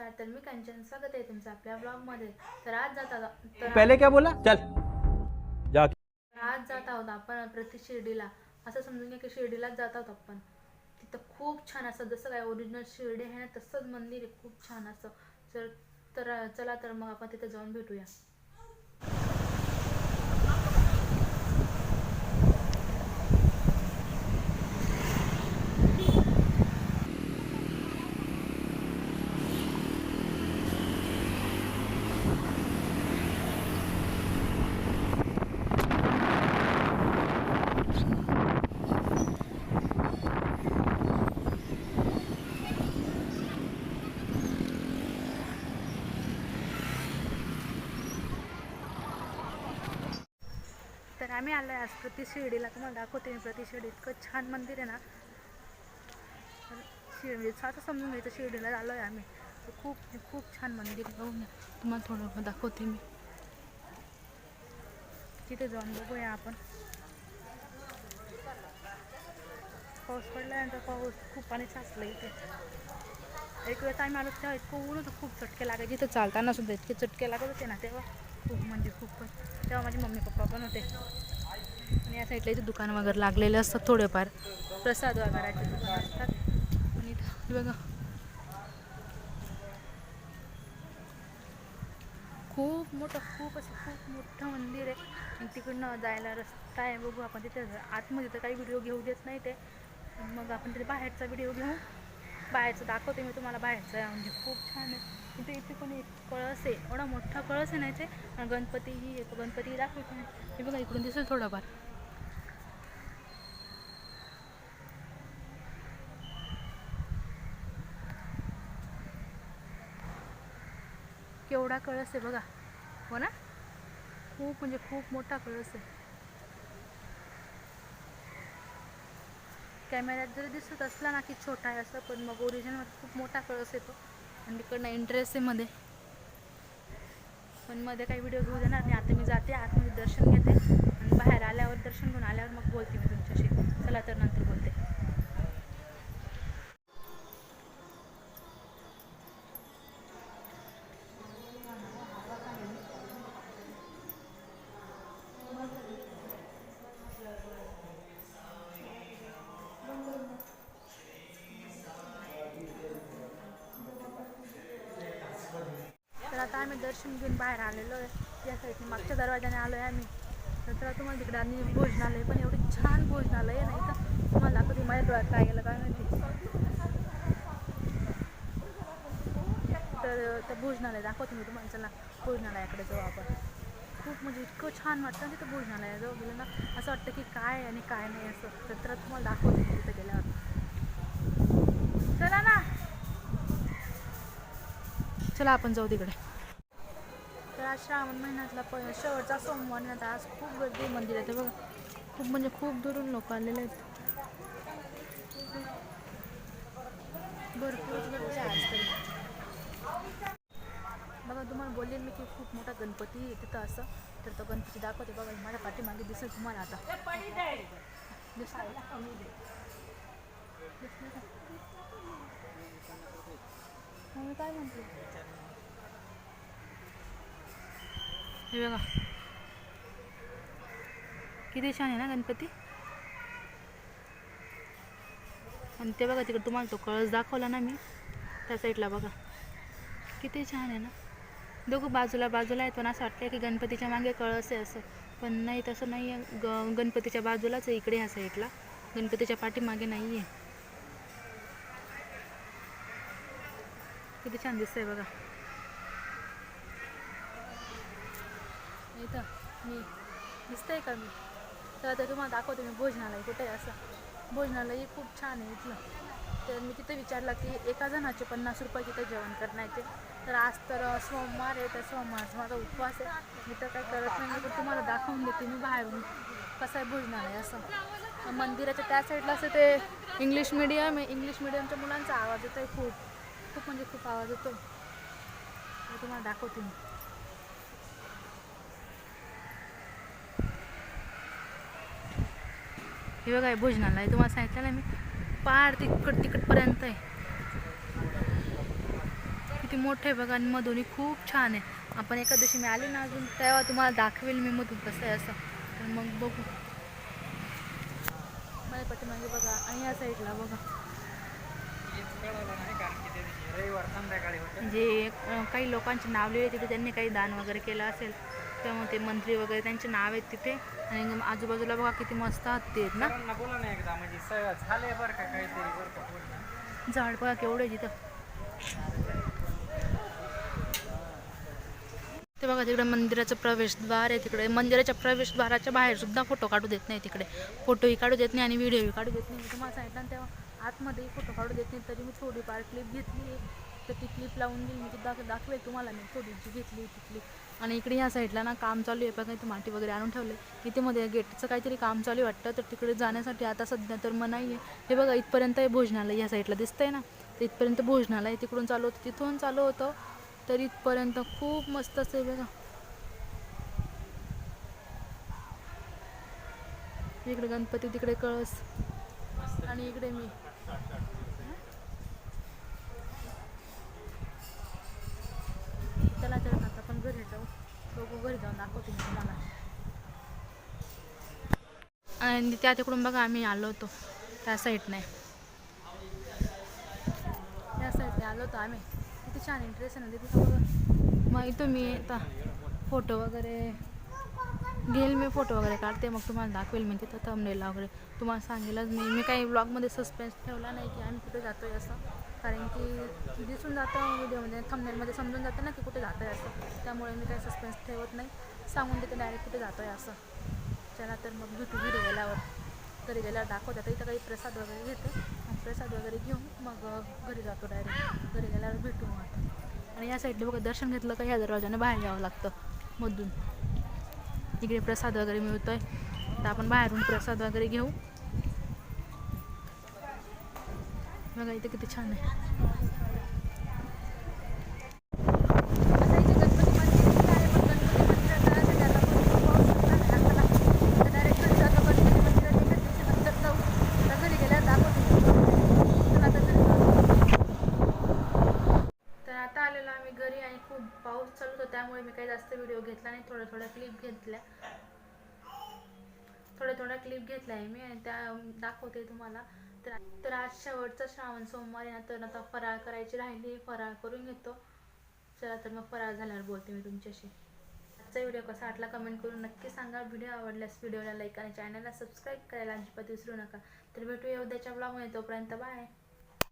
नमस्कार तर मी कंचन. स्वागत आहे तुमचं आपल्या ब्लॉगमध्ये तर आज जात आहोत तर पहले क्या बोला? चल. जा. आज जात आहोत आपण प्रति शिर्डीला. असं समजून घ्या की शिर्डीलाच जात आहोत आपण. तिथं खूप छान असं जसं काय ओरिजिनल शिर्डी आहे ना तसंच मंदिर आहे. खूप छान असं. तर तर चला तर मग आपण तिथे जाऊन भेटूया. आम्ही आलो आहे आज प्रति शिर्डीला. तुम्हाला दाखवते मी प्रतिशिर्डी इतकं छान मंदिर आहे ना. शिर्डी म्हणजे असं समजून घ्यायचं शिर्डीला आलो आहे आम्ही. तर खूप खूप छान मंदिर आहे. बघून तुम्हाला थोडं दाखवते मी. तिथे जाऊन बघूया आपण. पाऊस पडल्यानंतर पाऊस खूप पाणी साचलं इथे. एक वेळेस आम्ही आलो तेव्हा इतकं ऊन होतं खूप चटके लागायचे. इथं चालताना सुद्धा इतके चटके लागत होते ना तेव्हा. खूप म्हणजे खूपच तेव्हा माझे मम्मी पप्पा पण होते. आणि या साईडला इथे दुकान वगैरे लागलेलं असतात थोडेफार. प्रसाद वगैरेचे दुकान असतात. आणि बघा. खूप मोठं खूप असं खूप मोठं मंदिर आहे. आणि तिकडनं जायला रस्ता आहे. बघू आपण तिथे. आतमध्ये तर काही व्हिडिओ घेऊ देत नाही ते. मग आपण तिथे बाहेरचा व्हिडिओ घेऊ. बाहेरचं दाखवते मी तुम्हाला बाहेरचं. म्हणजे खूप छान आहे. इथे इथे पण एक कळस आहे. एवढा मोठा कळस आहे ना इथे. आणि गणपती ही एक गणपती दाखवते मी. हे बघा इकडून दिसेल थोडाफार. केवढा कळस आहे बघा. हो ना? खूप म्हणजे खूप मोठा कळस आहे. कॅमेऱ्यात जरी दिसत असला ना की छोटा आहे असं पण मग ओरिजिनलमध्ये खूप मोठा कळस येतो. आणि तिकडनं इंटरेस्ट आहे मध्ये. पण मध्ये काही व्हिडिओ घेऊ देणार नाही. आता मी जाते आतमध्ये दर्शन घेते. आणि बाहेर आल्यावर दर्शन घेऊन आल्यावर मग बोलते मी तुमच्याशी. चला तर नंतर बोलते. आम्ही दर्शन घेऊन बाहेर आलेलो आहे. यासाठी मागच्या दरवाजाने आलो आहे आम्ही. तर तुम्हाला तिकडे आणि भोजनालय पण एवढी छान भोजनालय आहे नाही इथं. तुम्हाला कधी माझ्या डोळ्यात काय गेलं काय माहिती. तर त्या भोजनालय दाखवतो मी तुम्हाला. चला भोजनालयाकडे जाऊ आपण. खूप म्हणजे इतकं छान वाटतं ना तिथं भोजनालयाजवळ गेलं ना. असं वाटतं की काय आणि काय नाही असं. तर तुम्हाला दाखवते मी तिथं गेल्यावर. चला ना. चला आपण जाऊ तिकडे. आज श्रावण महिन्यातला प शेवटचा सोमवार ना तर आज खूप गर्दी आहे मंदिरात. बघा खूप म्हणजे खूप दुरून लोक आलेले आहेत. भरपूरच गर्दी आहे आज तरी. बघा तुम्हाला बोलले मी की खूप मोठा गणपती आहे तिथं असं. तर तो गणपती दाखवते बघा माझ्या पाठीमागे दिसेल तुम्हाला आता? दिसलं काय म्हणते? हे बघा किती छान आहे ना गणपती? आणि ते बघा तिकडे तुम्हाला तो कळस दाखवला ना मी त्या साईडला बघा. किती छान आहे ना? दोघं बाजूला बाजूला आहे पण असं वाटतं की गणपतीच्या मागे कळस आहे असं. पण नाही तसं नाही आहे. ग गणपतीच्या बाजूलाच आहे इकडे ह्या साईडला. गणपतीच्या पाठीमागे नाही आहे. किती छान दिसतंय बघा. इथं मी दिसतंय का मी? तर आता तुम्हाला दाखवते मी भोजनालय कुठे आहे असं. भोजनालय खूप छान आहे इथलं. तर मी तिथे विचारलं की एका जणाचे पन्नास रुपये तिथे जेवण करण्याचे. तर आज तर सोमवार आहे तर सोमवार माझा उपवास आहे. मी तर काही करत नाही तर पण तुम्हाला दाखवून देते मी बाहेरून कसं आहे भोजनालय असं. मंदिराच्या त्या साईडला असं ते इंग्लिश मिडियम आहे. इंग्लिश मिडियमच्या मुलांचा आवाज येतो आहे खूप. खूप म्हणजे खूप आवाज येतो. तुम्हाला दाखवते मी. हे बघा भोजनाला भोजनालय तुम्हाला सांगितलं ना मी पार तिकड तिकडपर्यंत आहे. किती मोठं आहे बघा आणि मधुनी खूप छान आहे. आपण एका दिवशी मी आले ना अजून तेव्हा तुम्हाला दाखवेल मी मधून कसं आहे असं. तर मग बघू. माझ्या पाठीमागे बघा आणि या साईडला बघा. जे काही लोकांचे नाव लिहिले तिथे त्यांनी काही दान वगैरे केलं असेल त्यामुळे ते मंत्री वगैरे त्यांचे नाव आहेत तिथे. आणि आजूबाजूला बघा किती मस्त हत्ती आहेत ना. म्हणजे झाड बघा केवढं तिथं. ते बघा तिकडे मंदिराचं प्रवेशद्वार आहे तिकडे. मंदिराच्या प्रवेशद्वाराच्या बाहेर सुद्धा फोटो काढू देत नाही तिकडे. फोटोही काढू देत नाही आणि व्हिडिओही काढू देत नाही. मी तुम्हाला सांगितलं तेव्हा आतमध्येही फोटो काढू देत नाही. तरी मी थोडीफार क्लिप घेतली तर ती क्लिप लावून दिली मी ती दाख दाखवेल तुम्हाला मी. थोडी जी घेतली ती क्लिप आणि इकडे ह्या साईडला ना काम चालू आहे. बघा इथे माती वगैरे आणून ठेवले इथे मध्ये गेटचं काहीतरी काम चालू आहे वाटतं. तर तिकडे जाण्यासाठी आता सध्या तर मनाई आहे हे बघा इथपर्यंत आहे भोजनालय ह्या साईडला दिसतंय ना? तर इथपर्यंत भोजनालय तिकडून चालू होतं. तिथून चालू होतं. तर इथपर्यंत खूप मस्त असते बघा. इकडे गणपती तिकडे कळस. आणि इकडे मी. आणि त्या तिकडून बघा आम्ही आलो होतो. त्या साईडने त्या साईडने आलो होतो आम्ही. किती छान इंटरेस्ट आहे ना तिथे मग इथं मी आता फोटो वगैरे घेईल मी फोटो वगैरे काढते मग तुम्हाला दाखवेल मी तिथं थंबनेला वगैरे. तुम्हाला सांगेलच मी. मी काही ब्लॉगमध्ये सस्पेन्स ठेवला नाही की आम्ही कुठे जातो आहे असं. कारण की दिसून जातं व्हिडिओमध्ये थंबनेलमध्ये समजून जातं ना की कुठे जातो आहे असं. त्यामुळे मी काही सस्पेन्स ठेवत नाही. सांगून देते डायरेक्ट कुठे जातो आहे असं. चला तर मग भेटू घरी गेल्यावर घरी गेल्यावर दाखवतात. इथं काही प्रसाद वगैरे घेते प्रसाद वगैरे घेऊन मग घरी जातो डायरेक्ट घरी गेल्यावर भेटू मग आता. आणि या साईडने बघा दर्शन घेतलं का ह्या दरवाजाने बाहेर जावं लागतं मधून. इकडे प्रसाद वगैरे मिळतोय. तर आपण बाहेरून प्रसाद वगैरे घेऊ. बघा इथं किती छान आहे आता इथे गणपती मंदिर आहे, पण गणपती मंदिरात जाण्यासाठी आता आपण खूप पाऊस सुरू झाला आहे आपल्याला. तर direct घरी जातो गणपती मंदिरात एका दिवशी नंतर जाऊ. आता घरी गेल्यावर दाखवते मी. चला आता घरी जाऊ. तर आता आम्ही घरी आणि खूप पाऊस चालू होता त्यामुळे मी काही जास्त व्हिडिओ घेतला नाही. थोड्या थोड्या क्लिप घेतल्या. थोड्या थोड्या क्लिप घेतल्या आहे मी आणि त्या दाखवते तुम्हाला. तर तर आज शेवटचा श्रावण सोमवार आहे तर आता फराळ करायची राहिली. फराळ करून घेतो. चला तर मग फराळ झाल्यावर बोलते मी तुमच्याशी. आजचा व्हिडिओ कसा वाटला कमेंट करून नक्की सांगा. व्हिडिओ आवडल्यास व्हिडिओला लाईक आणि चॅनलला सबस्क्राईब करायला अजिबात विसरू नका. तर भेटूया उद्याच्या ब्लॉगमध्ये तोपर्यंत बाय